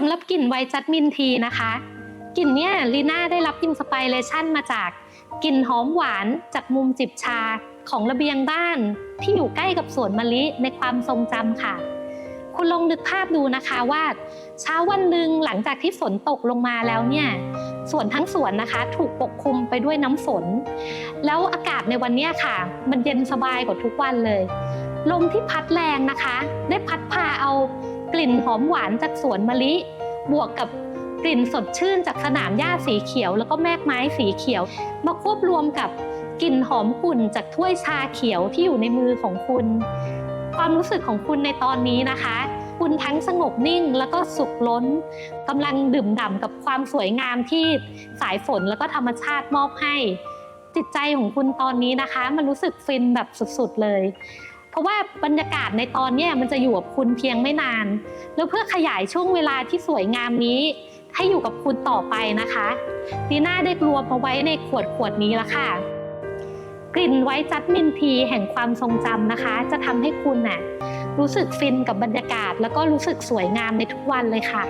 สำหรับกลิ่นไวจัสมินทีนะคะกลิ่นเนี่ยลีน่าได้รับอินสปิเรชันมาจากกลิ่นหอมหวานจากมุมจิบชาของระเบียงบ้านที่อยู่ใกล้กับสวนมะลิในความทรงจำค่ะ คุณลองนึกภาพดูนะคะว่า เช้าวันหนึ่งหลังจากที่ฝนตกลงมาแล้วเนี่ยสวนทั้งสวนนะคะถูกปกคลุมไปด้วยน้ำฝน แล้วอากาศในวันเนี้ยค่ะ มันเย็นสบายกว่าทุกวันเลย ลมที่พัดแรงนะคะ ได้พัดพาเอา กลิ่นหอมหวานจากสวนมะลิ บวกกับกลิ่นสดชื่นจากสนามหญ้าสีเขียว แล้วก็แมกไม้สีเขียว มาควบรวมกับกลิ่นหอมกุ่นจากถ้วยชาเขียวที่อยู่ในมือของคุณ ความรู้สึกของคุณในตอนนี้นะคะ คุณทั้งสงบนิ่งแล้วก็สุขล้นกำลังดื่มด่ำกับความสวยงามที่สายฝนแล้วก็ธรรมชาติมอบให้ จิตใจของคุณตอนนี้นะคะ มันรู้สึกฟินแบบสุดๆเลย ราะว่าบรรยากาศในตอนนี้มันจะอยู่กับคุณเพียงไม่นาน แล้วเพื่อขยายช่วงเวลาที่สวยงามนี้ ให้อยู่กับคุณต่อไปนะคะดีน่าได้รวมเอาไว้ในขวดขวดนี้แล้วค่ะ กลิ่นไว้จัดมินทีแห่งความทรงจำนะคะ จะทำให้คุณน่ะรู้สึกฟินกับบรรยากาศ แล้วก็รู้สึกสวยงามในทุกวันเลยค่ะ